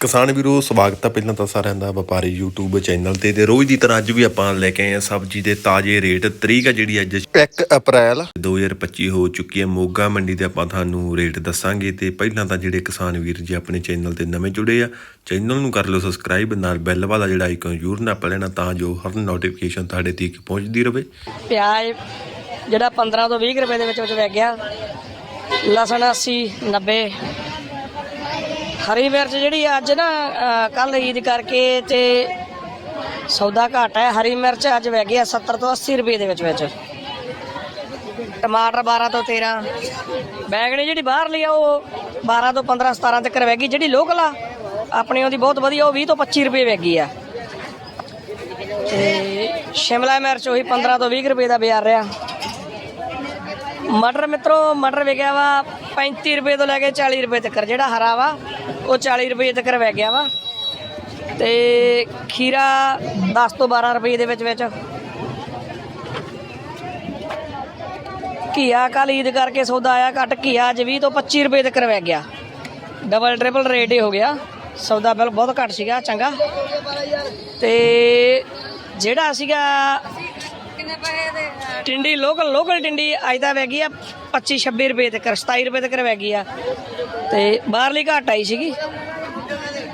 ਕਿਸਾਨ ਵੀਰੋ ਸਵਾਗਤ ਹੈ ਪਹਿਲਾਂ ਤਾਂ ਸਾਰਿਆਂ ਦਾ ਵਪਾਰੀ YouTube ਚੈਨਲ ਤੇ ਤੇ ਰੋਜ਼ ਦੀ ਤਰ੍ਹਾਂ ਅੱਜ ਵੀ ਆਪਾਂ ਲੈ ਕੇ ਆਏ ਹਾਂ ਸਬਜ਼ੀ ਦੇ ਤਾਜ਼ੇ ਰੇਟ। ਤਰੀਕ ਹੈ ਜਿਹੜੀ ਅੱਜ। 1 ਅਪ੍ਰੈਲ। 2025 ਹੋ ਚੁੱਕੀ ਹੈ ਮੋਗਾ ਮੰਡੀ ਤੇ ਆਪਾਂ ਤੁਹਾਨੂੰ ਰੇਟ ਦੱਸਾਂਗੇ ਤੇ ਪਹਿਲਾਂ ਤਾਂ ਜਿਹੜੇ ਕਿਸਾਨ ਵੀਰ ਜੀ ਆਪਣੇ ਚੈਨਲ ਤੇ ਨਵੇਂ ਜੁੜੇ ਆ ਚੈਨਲ ਨੂੰ ਕਰ ਲਓ ਸਬਸਕ੍ਰਾਈਬ ਨਾਲ ਬੈਲ ਵਾਲਾ ਜਿਹੜਾ ਆਈਕਨ ਜ਼ਰੂਰ ਨਾ ਲੈਣਾ ਤਾਂ ਜੋ ਹਰ ਨੋਟੀਫਿਕੇਸ਼ਨ ਤੁਹਾਡੇ ਤੱਕ ਪਹੁੰਚਦੀ ਰਹੇ ਪਿਆਜ਼ ਜਿਹੜਾ 15 ਤੋਂ 20 ਰੁਪਏ ਦੇ ਵਿੱਚ ਵਿੱਚ ਵਿਕ ਗਿਆ ਲਸਣ 80 90 ਹਰੀ ਮਿਰਚ ਜਿਹੜੀ ਅੱਜ ਨਾ ਕੱਲ ਈਦ ਕਰਕੇ ਤੇ ਸੌਦਾ ਘੱਟ ਹੈ। ਹਰੀ ਮਿਰਚ ਅੱਜ ਵਹਿ ਗਿਆ 70 ਤੋਂ 80 ਰੁਪਏ ਦੇ ਵਿੱਚ ਵਿੱਚ। ਟਮਾਟਰ 12 ਤੋਂ 13 ਬੈਗਣੀ ਜਿਹੜੀ ਬਾਹਰ ਲਈ ਆ, ਉਹ 12 ਤੋਂ 15 17 ਤੱਕ ਵਹਿ ਗਈ। ਜਿਹੜੀ ਲੋਕਲ ਆ, ਆਪਣੀ ਉਹਦੀ ਬਹੁਤ ਵਧੀਆ, ਉਹ 20 ਤੋਂ 25 ਰੁਪਏ ਵਿਕ ਗਈ ਆ। ਤੇ ਸ਼ਿਮਲਾ ਮਿਰਚ ਉਹੀ 15 ਤੋਂ 20 ਰੁਪਏ ਦਾ ਬਿਆਰ ਰਿਹਾ। ਮਟਰ ਮਿੱਤਰੋ, ਮਟਰ ਵਿਕਿਆ ਵਾ 35 ਰੁਪਏ ਤੋਂ ਲੈ ਕੇ 40 ਰੁਪਏ ਤੱਕ, ਜਿਹੜਾ ਹਰਾ ਵਾ। ਉਹ 40 ਰੁਪਏ ਤੱਕ ਵਹਿ ਗਿਆ ਵਾ। ਤੇ ਖੀਰਾ 10 ਤੋਂ 12 ਰੁਪਏ ਦੇ ਵਿੱਚ ਵਿੱਚ। ਘੀਆ ਕੱਲ੍ਹ ਈਦ ਕਰਕੇ ਸੌਦਾ ਆਇਆ, ਘੱਟ ਘੀਆ ਅੱਜ 20 ਤੋਂ 25 ਰੁਪਏ ਤੱਕ ਵਹਿ ਗਿਆ। ਡਬਲ ਟ੍ਰਿਪਲ ਰੇਟ ਹੀ ਹੋ ਗਿਆ। ਸੌਦਾ ਬਿਲ ਬਹੁਤ ਘੱਟ ਸੀਗਾ, ਚੰਗਾ। ਤੇ ਜਿਹੜਾ ਸੀਗਾ ਟਿੰਡੀ ਲੋਕਲ ਲੋਕਲ ਟਿੰਡੀ ਅੱਜ ਤਾਂ ਵੈਗੀ ਆ 25 26 ਰੁਪਏ ਤੱਕ 27 ਰੁਪਏ ਤੱਕ ਵੈਗੀ ਆ। ਤੇ ਬਾਹਰਲੀ ਘਾਟ ਆਈ ਸੀਗੀ।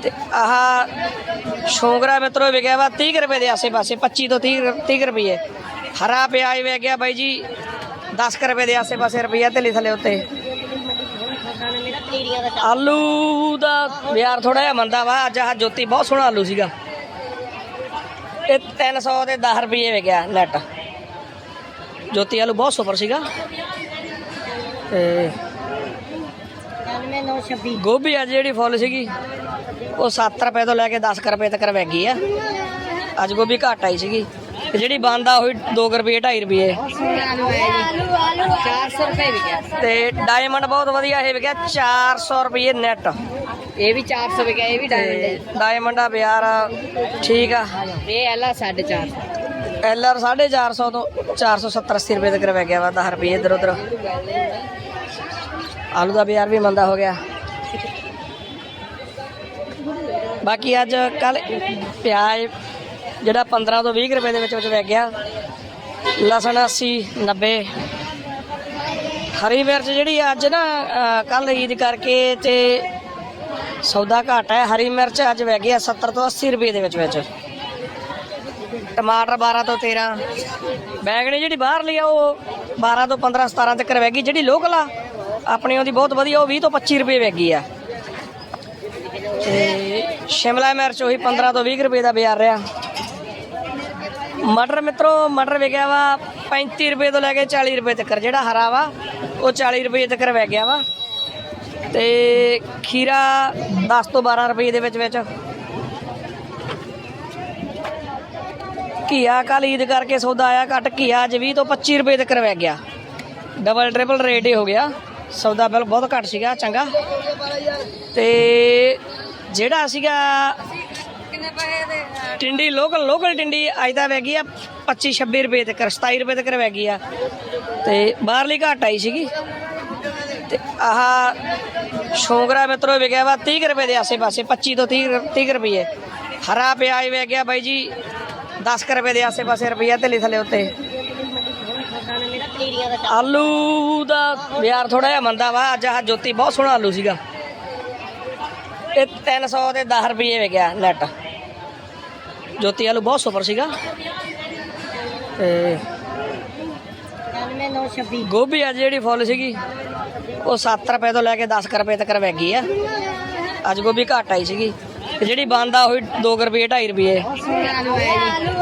ਤੇ ਆਹ ਸ਼ੋਂਗਰਾ ਮਿੱਤਰੋ ਵਿਕਿਆ ਵਾ 30 ਕੁ ਰੁਪਏ ਦੇ ਆਸੇ-ਪਾਸੇ 25 ਤੋਂ 30 30 ਰੁਪਏ। ਹਰਾ ਪਿਆਜ਼ ਵੈ ਗਿਆ ਬਾਈ ਜੀ 10 ਕੁ ਰੁਪਏ ਦੇ ਆਸੇ-ਪਾਸੇ ਰੁਪਈਆ ਤੇ ਥੱਲੇ ਉੱਤੇ। ਆਲੂ ਦਾ ਯਾਰ ਥੋੜਾ ਜਿਹਾ ਮੰਦਾ ਵਾ, ਅੱਜ ਆਹ ਜੋਤੀ ਬਹੁਤ ਸੋਹਣਾ ਆਲੂ ਸੀਗਾ। ਇਹ 300 ਦੇ 10 ਰੁਪਏ ਵਿਕਿਆ ਨੈਟ ਜੋਤੀ ਆਲੂ ਬਹੁਤ ਸੁਪਰ ਸੀਗਾ। ਤੇ ਗੋਭੀ ਅੱਜ ਜਿਹੜੀ ਫੁੱਲ ਸੀਗੀ ਉਹ 7 ਰੁਪਏ ਤੋਂ ਲੈ ਕੇ 10 ਕੁ ਰੁਪਏ ਤੱਕ ਵਿਕ ਗਈ ਆ। ਅੱਜ ਗੋਭੀ ਘੱਟ ਆਈ ਸੀਗੀ। ਤੇ ਜਿਹੜੀ ਬੰਦ ਆ ਹੋਈ 2 ਰੁਪਏ 2.5 ਰੁਪਏ। 400 ਰੁਪਏ ਵੀ ਗਿਆ। ਤੇ ਡਾਇਮੰਡ ਬਹੁਤ ਵਧੀਆ ਇਹ ਵਿਕਿਆ 400 ਰੁਪਏ ਨੈਟ ਇਹ ਵੀ 400 ਵੀ ਗਿਆ ਇਹ ਵੀ ਡਾਇਮੰਡ ਹੈ ਡਾਇਮੰਡ ਆ ਬਾਜ਼ਾਰ ਠੀਕ ਆ। ਇਹ ਐਲਾ 450 ਐਲਆਰ 450 ਤੋਂ 470 80 ਰੁਪਏ ਤੱਕ ਵਿਕ ਗਿਆ ਵਾ 10 ਰੁਪਏ ਇਧਰ ਉਧਰ। ਆਲੂ ਦਾ ਬਾਜ਼ਾਰ ਵੀ ਮੰਦਾ ਹੋ ਗਿਆ। ਬਾਕੀ ਅੱਜ ਕੱਲ ਪਿਆਜ਼ ਜਿਹੜਾ 15 ਤੋਂ 20 ਰੁਪਏ ਦੇ ਵਿੱਚ ਵਿੱਚ ਵਿਕ ਗਿਆ। ਲਸਣ 80 90 ਹਰੀ ਮਿਰਚ ਜਿਹੜੀ ਅੱਜ ਨਾ ਕੱਲ ਈਦ ਕਰਕੇ ਤੇ ਸੌਦਾ ਘੱਟ ਹੈ। ਹਰੀ ਮਿਰਚ ਅੱਜ ਵਹਿ ਗਿਆ 70 ਤੋਂ 80 ਰੁਪਏ ਦੇ ਵਿੱਚ ਵਿੱਚ। ਟਮਾਟਰ 12 ਤੋਂ 13 ਬੈਗਣੀ ਜਿਹੜੀ ਬਾਹਰ ਲਈ ਆ ਉਹ 12 ਤੋਂ 15 17 ਤੱਕ ਵਿਕ ਗਈ। ਜਿਹੜੀ ਲੋਕਲ ਆ ਆਪਣੀ ਉਹਦੀ ਬਹੁਤ ਵਧੀਆ ਉਹ 20 ਤੋਂ 25 ਰੁਪਏ ਵਿਕ ਗਈ ਆ। ਤੇ ਸ਼ਿਮਲਾ ਮਿਰਚ ਉਹੀ 15 ਤੋਂ 20 ਰੁਪਏ ਦਾ ਬਾਜ਼ਾਰ ਰਿਹਾ। ਮਟਰ ਮਿੱਤਰੋ ਮਟਰ ਵਿਕਿਆ ਵਾ 35 ਰੁਪਏ ਤੋਂ ਲੈ ਕੇ 40 ਰੁਪਏ ਤੱਕ। ਜਿਹੜਾ ਹਰਾ ਵਾ ਉਹ 40 ਰੁਪਏ ਤੱਕ ਵਿਕ ਗਿਆ ਵਾ। ਤੇ ਖੀਰਾ 10 ਤੋਂ 12 ਰੁਪਏ ਦੇ ਵਿੱਚ ਵਿੱਚ। ਘੀਆ ਕੱਲ੍ਹ ਈਦ ਕਰਕੇ ਸੌਦਾ ਆਇਆ, ਘੱਟ ਘੀਆ, ਅੱਜ 20 ਤੋਂ 25 ਰੁਪਏ ਤੱਕ ਵਿਕ ਗਿਆ। ਡਬਲ ਟ੍ਰਿਪਲ ਰੇਟ ਹੀ ਹੋ ਗਿਆ। ਸੌਦਾ ਬਿਲ ਬਹੁਤ ਘੱਟ ਸੀਗਾ, ਚੰਗਾ। ਤੇ ਜਿਹੜਾ ਸੀਗਾ ਟਿੰਡੀ ਲੋਕਲ ਲੋਕਲ ਟਿੰਡੀ, ਅੱਜ ਤਾਂ ਵੈਗੀ ਆ 25 26 ਰੁਪਏ ਤੱਕ 27 ਰੁਪਏ ਤੱਕ ਵੈਗੀ ਆ। ਤੇ ਬਾਹਰਲੀ ਘੱਟ ਆਈ ਸੀਗੀ। ਤੇ ਆਹ ਸ਼ੋਂਗਰਾ ਮਿੱਤਰੋ ਵਿਕਿਆ ਵਾ 30 ਕੁ ਰੁਪਏ ਦੇ ਆਸੇ-ਪਾਸੇ 25 ਤੋਂ 30 30 ਰੁਪਏ। ਹਰਾ ਪਿਆਜ਼ ਵਿਕ ਗਿਆ ਬਾਈ ਜੀ 10 ਕੁ ਰੁਪਏ ਦੇ ਆਸੇ-ਪਾਸੇ ਰੁਪਈਆ ਤੇ ਥੱਲੇ ਉੱਤੇ। ਆਲੂ ਦਾ ਯਾਰ ਥੋੜਾ ਜਿਹਾ ਮੰਦਾ ਵਾ, ਅੱਜ ਆਹ ਜੋਤੀ ਬਹੁਤ ਸੋਹਣਾ ਆਲੂ ਸੀਗਾ। ਇਹ 300 ਦੇ 10 ਰੁਪਏ ਵਿਕਿਆ ਨੈਟ ਜੋਤੀ ਆਲੂ ਬਹੁਤ ਸੁਪਰ ਸੀਗਾ। ਤੇ 926 ਗੋਭੀ ਅੱਜ ਜਿਹੜੀ ਫੁੱਲ ਸੀਗੀ, ਉਹ 7 ਰੁਪਏ ਤੋਂ ਲੈ ਕੇ 10 ਕੁ ਰੁਪਏ ਤੱਕ ਵੈਗੀ ਆ। ਅੱਜ ਗੋਭੀ ਘੱਟ ਆਈ ਸੀਗੀ। ਤੇ ਜਿਹੜੀ ਬੰਦ ਹੋਈ 2 ਰੁਪਏ 2.5 ਰੁਪਏ ਆਲੂ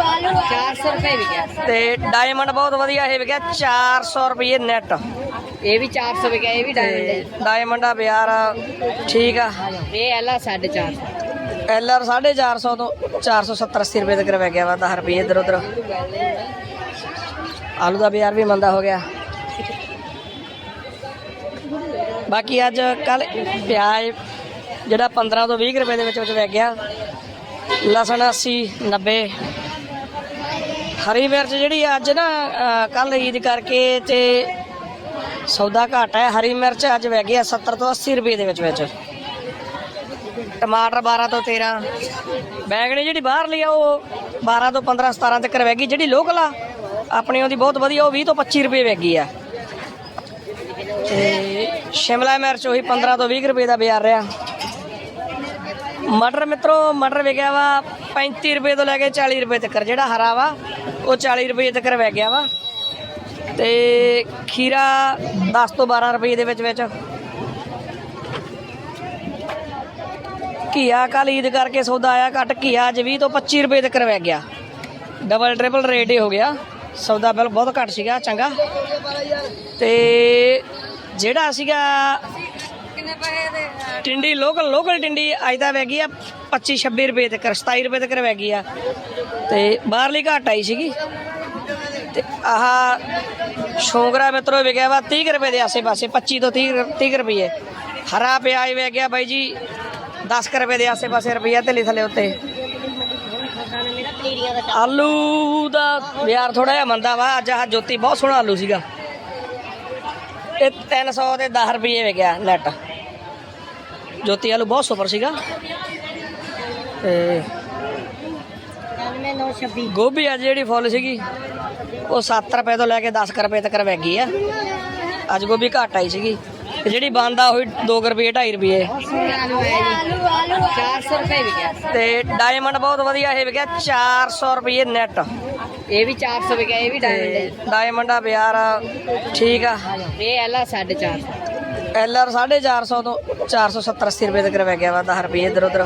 ਆਲੂ 400 ਰੁਪਏ। ਵੀ ਗਿਆ ਤੇ ਡਾਇਮੰਡ ਬਹੁਤ ਵਧੀਆ ਇਹ ਵਿਕਿਆ 400 ਰੁਪਏ ਨੈਟ ਇਹ ਵੀ 400 ਵੀ ਗਿਆ ਇਹ ਵੀ ਡਾਇਮੰਡ ਹੈ ਡਾਇਮੰਡ ਆ ਬਾਜ਼ਾਰ ਠੀਕ ਆ। ਇਹ ਐਲਾ 450 ਐਲਆਰ 450 ਤੋਂ 470 80 ਰੁਪਏ ਤੱਕ ਵਿਕ ਗਿਆ ਵਾ 10 ਰੁਪਏ ਇਧਰ ਉਧਰ। ਆਲੂ ਦਾ ਬਾਜ਼ਾਰ ਵੀ ਮੰਦਾ ਹੋ ਗਿਆ। ਬਾਕੀ ਅੱਜ ਕੱਲ ਪਿਆਜ਼ ਜਿਹੜਾ 15 ਤੋਂ 20 ਰੁਪਏ ਦੇ ਵਿੱਚ ਵਿੱਚ ਵਿਕ ਗਿਆ, ਲਸਣ 80 90 ਹਰੀ ਮਿਰਚ ਜਿਹੜੀ ਅੱਜ ਨਾ ਕੱਲ ਈਦ ਕਰਕੇ ਤੇ ਸੌਦਾ ਘੱਟ ਹੈ, ਹਰੀ ਮਿਰਚ ਅੱਜ ਵਿਕ ਗਿਆ 70 ਤੋਂ 80 ਰੁਪਏ ਦੇ ਵਿੱਚ ਵਿੱਚ। ਟਮਾਟਰ 12 ਤੋਂ 13 ਬੈਗਣੀ ਜਿਹੜੀ ਬਾਹਰ ਲਈ ਆ, ਉਹ 12 ਤੋਂ 15 17 ਤੱਕ ਵੈਗੀ ਜਿਹੜੀ ਲੋਕਲ ਆ, ਆਪਣੀ ਉਹਦੀ ਬਹੁਤ ਵਧੀਆ, ਉਹ 20 ਤੋਂ 25 ਰੁਪਏ ਵੈਗੀ ਆ। ਤੇ ਸ਼ਿਮਲਾ ਮਿਰਚ ਉਹੀ 15 ਤੋਂ 20 ਰੁਪਏ ਦਾ ਬਾਜ਼ਾਰ ਰਿਹਾ। ਮਟਰ ਮਿੱਤਰੋ, ਮਟਰ ਵਿਕਿਆ ਵਾ 35 ਰੁਪਏ ਤੋਂ ਲੈ ਕੇ 40 ਰੁਪਏ ਤੱਕ ਜਿਹੜਾ ਹਰਾ ਵਾ, ਉਹ 40 ਰੁਪਏ ਤੱਕ ਵੈ ਗਿਆ ਵਾ। ਤੇ ਖੀਰਾ 10 ਤੋਂ 12 ਰੁਪਏ ਦੇ ਵਿੱਚ ਵਿੱਚ ਘੀਆ ਕੱਲ੍ਹ ਈਦ ਕਰਕੇ ਸੌਦਾ ਆਇਆ ਘੱਟ, ਘੀਆ ਅੱਜ 20 ਤੋਂ 25 ਰੁਪਏ ਤੱਕ ਵੈ ਗਿਆ। ਡਬਲ ਟ੍ਰਿਪਲ ਰੇਟ ਹੀ ਹੋ ਗਿਆ। ਸੌਦਾ ਬਿੱਲ ਬਹੁਤ ਘੱਟ ਸੀਗਾ, ਚੰਗਾ। ਤੇ ਜਿਹੜਾ ਸੀਗਾ ਟਿੰਡੀ ਲੋਕਲ ਲੋਕਲ ਟਿੰਡੀ ਅੱਜ ਤਾਂ ਵੈਗੀ ਆ 25 26 ਰੁਪਏ ਤੱਕ 27 ਰੁਪਏ ਤੱਕ ਵੈਗੀ ਆ। ਤੇ ਬਾਹਰਲੀ ਘਾਟ ਆਈ ਸੀਗੀ। ਤੇ ਆਹ ਸ਼ੋਂਗਰਾ ਮਿੱਤਰੋ ਵਿਕਿਆ ਵਾ 30 ਕੁ ਰੁਪਏ ਦੇ ਆਸੇ-ਪਾਸੇ 25 ਤੋਂ 30 30 ਕੁ ਰੁਪਏ ਹਰਾ ਪਿਆਜ਼ ਵੈ ਗਿਆ ਬਾਈ ਜੀ 10 ਕੁ ਰੁਪਏ ਦੇ ਆਸੇ-ਪਾਸੇ ਰੁਪਈਆ ਤੇ ਥੱਲੇ ਉੱਤੇ। ਆਲੂ ਦਾ ਵਿਆਰ ਥੋੜਾ ਜਿਹਾ ਮੰਦਾ ਵਾ, ਅੱਜ ਆਹ ਜੋਤੀ ਬਹੁਤ ਸੋਹਣਾ ਆਲੂ ਸੀਗਾ। ਇਹ 300 ਤੇ 10 ਰੁਪਏ ਵਿਕਿਆ ਨੈਟ ਜੋਤੀ ਆਲੂ ਬਹੁਤ ਸੁਪਰ ਸੀਗਾ। ਤੇ 9926 ਗੋਭੀ ਅੱਜ ਜਿਹੜੀ ਫੁੱਲ ਸੀਗੀ ਉਹ 7 ਰੁਪਏ ਤੋਂ ਲੈ ਕੇ 10 ਰੁਪਏ ਤੱਕ ਵਹਿ ਗਈ ਆ। ਅੱਜ ਗੋਭੀ ਘਟ ਆਈ ਸੀਗੀ। ਜਿਹੜੀ ਬੰਦ ਆ ਉਹੀ 2 ਰੁਪਏ 2.5 ਰੁਪਏ 400 ਰੁਪਏ। ਵਿਕਿਆ ਤੇ ਡਾਇਮੰਡ ਬਹੁਤ ਵਧੀਆ ਇਹ ਵਿਕਿਆ 400 ਰੁਪਏ ਨੈਟ ਇਹ ਵੀ 400 ਵਿਕਿਆ ਇਹ ਵੀ ਡਾਇਮੰਡ ਡਾਇਮੰਡ ਦਾ ਬਿਆਰ ਠੀਕ ਆ। ਇਹ ਐਲਾ 450 ਐਲ ਆਰ 450 ਤੋਂ 470 80 ਰੁਪਏ ਤੱਕ ਰਹਿ ਗਿਆ ਵਾ 10 ਰੁਪਏ ਇਧਰ ਉਧਰ।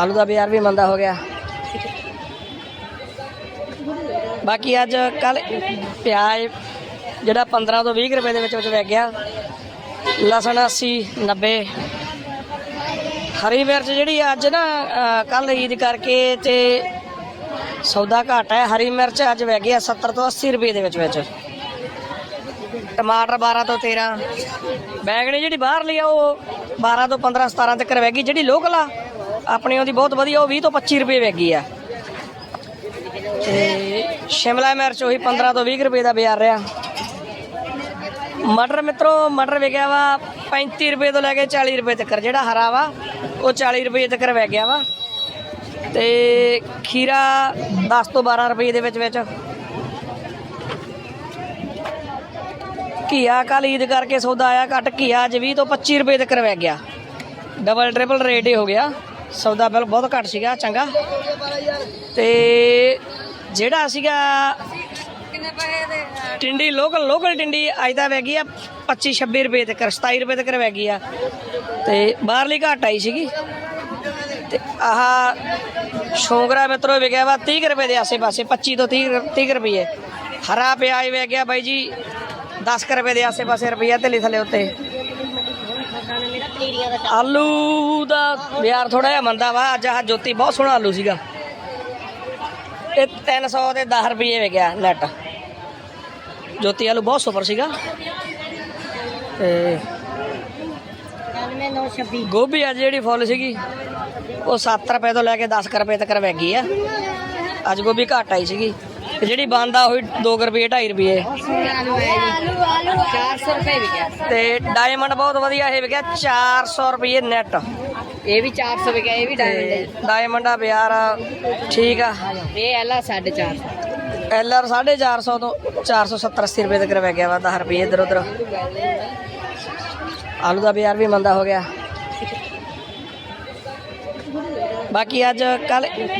ਆਲੂ ਦਾ ਬਾਜ਼ਾਰ ਵੀ ਮੰਦਾ ਹੋ ਗਿਆ। ਬਾਕੀ ਅੱਜ ਕੱਲ ਪਿਆਜ਼ ਜਿਹੜਾ 15 ਤੋਂ 20 ਰੁਪਏ ਦੇ ਵਿੱਚ ਵਿੱਚ ਵਗ ਗਿਆ। ਲਸਣ 80 90 ਹਰੀ ਮਿਰਚ ਜਿਹੜੀ ਅੱਜ ਨਾ ਕੱਲ ਈਦ ਕਰਕੇ ਤੇ ਸੌਦਾ ਘਾਟ ਹੈ। ਹਰੀ ਮਿਰਚ ਅੱਜ ਵਗ ਗਿਆ 70 ਤੋਂ 80 ਰੁਪਏ ਦੇ ਵਿੱਚ ਵਿੱਚ। ਟਮਾਟਰ 12 ਤੋਂ 13 ਬੈਗਣੀ ਜਿਹੜੀ ਬਾਹਰ ਲਈ ਆ ਉਹ? 12 ਤੋਂ 15 17 ਤੱਕ ਵੈਗੀ ਜਿਹੜੀ ਲੋਕਲ ਆ ਆਪਣੀ ਉਹਦੀ ਬਹੁਤ ਵਧੀਆ ਉਹ 20 ਤੋਂ 25 ਰੁਪਏ ਵੈਗੀ ਆ। ਤੇ ਸ਼ਿਮਲਾ ਮਿਰਚ ਉਹੀ 15 ਤੋਂ 20 ਰੁਪਏ ਦਾ ਬਾਜ਼ਾਰ ਰਿਹਾ। ਮਟਰ ਮਿੱਤਰੋ ਮਟਰ ਵਿਕਿਆ ਵਾ 35 ਰੁਪਏ ਤੋਂ ਲੈ ਕੇ 40 ਰੁਪਏ ਤੱਕ। ਜਿਹੜਾ ਹਰਾ ਵਾ ਉਹ 40 ਰੁਪਏ ਤੱਕ ਵੈ ਗਿਆ ਵਾ। ਤੇ ਖੀਰਾ 10 ਤੋਂ 12 ਰੁਪਏ ਦੇ ਵਿੱਚ ਵਿੱਚ। ਘੀਆ ਕੱਲ੍ਹ ਈਦ ਕਰਕੇ ਸੌਦਾ ਆਇਆ, ਘੱਟ ਘੀਆ, ਅੱਜ 20 ਤੋਂ 25 ਰੁਪਏ ਤੱਕ ਵੈ ਗਿਆ। ਡਬਲ ਟ੍ਰਿਪਲ ਰੇਟ ਹੀ ਹੋ ਗਿਆ। ਸੌਦਾ ਬਿੱਲ ਬਹੁਤ ਘੱਟ ਸੀਗਾ, ਚੰਗਾ। ਤੇ ਜਿਹੜਾ ਸੀਗਾ ਟਿੰਡੀ ਲੋਕਲ ਲੋਕਲ ਟਿੰਡੀ, ਅੱਜ ਤਾਂ ਗਈ ਆ 25 26 ਰੁਪਏ ਤੱਕ 27 ਰੁਪਏ ਤੱਕ ਵੈ ਗਈ ਆ। ਤੇ ਬਾਹਰਲੀ ਘਾਟ ਆਈ ਸੀਗੀ। ਤੇ ਆਹ ਸ਼ੋਂਗਰਾ ਮਿੱਤਰੋ ਵਿਕਿਆ ਵਾ 30 ਕੁ ਰੁਪਏ ਦੇ ਆਸੇ-ਪਾਸੇ 25 ਤੋਂ 30 30 ਕੁ ਰੁਪਏ। ਹਰਾ ਪਿਆਜ਼ ਵੈ ਗਿਆ ਬਾਈ ਜੀ 10 ਰੁਪਏ ਦੇ ਆਸੇ-ਪਾਸੇ ਰੁਪਈਆ ਤੇ ਥੱਲੇ ਉੱਤੇ। ਆਲੂ ਦਾ ਵਿਆਰ ਥੋੜਾ ਜਿਹਾ ਮੰਦਾ ਵਾ, ਅੱਜ ਆਹ ਜੋਤੀ ਬਹੁਤ ਸੋਹਣਾ ਆਲੂ ਸੀਗਾ। ਇਹ 300 ਦੇ 10 ਰੁਪਏ ਗਿਆ ਨੈਟ ਜੋਤੀ ਆਲੂ ਬਹੁਤ ਸੁਪਰ ਸੀਗਾ। ਤੇ ਗੋਭੀ ਅੱਜ ਜਿਹੜੀ ਫੁੱਲ ਸੀਗੀ, ਉਹ 7 ਰੁਪਏ ਤੋਂ ਲੈ ਕੇ 10 ਰੁਪਏ ਤੱਕ ਵੈਗੀ ਆ। ਅੱਜ ਗੋਭੀ ਘਟ ਆਈ ਸੀਗੀ। ਤੇ ਜਿਹੜੀ ਬੰਦਾ ਉਹੀ 2 ਰੁਪਏ 2.5 ਰੁਪਏ। ਤੇ ਡਾਇਮੰਡ ਬਹੁਤ ਵਧੀਆ ਇਹ ਵਿਕਿਆ 400 ਰੁਪਏ ਨੈਟ ਇਹ ਵੀ 400 ਵਿਕਿਆ ਇਹ ਵੀ ਡਾਇਮੰਡ ਡਾਇਮੰਡ ਆ ਬਿਆਰ ਠੀਕ ਆ। ਇਹ ਐਲਾ 450 ਐਲ ਆਰ 450 ਤੋਂ 470 80 ਰੁਪਏ ਤੱਕ ਰਹਿ ਗਿਆ ਵਾ 10 ਰੁਪਏ ਇਧਰ ਉਧਰ। ਆਲੂ ਦਾ ਬਾਜ਼ਾਰ ਵੀ ਮੰਦਾ ਹੋ ਗਿਆ। ਬਾਕੀ ਅੱਜ ਕੱਲ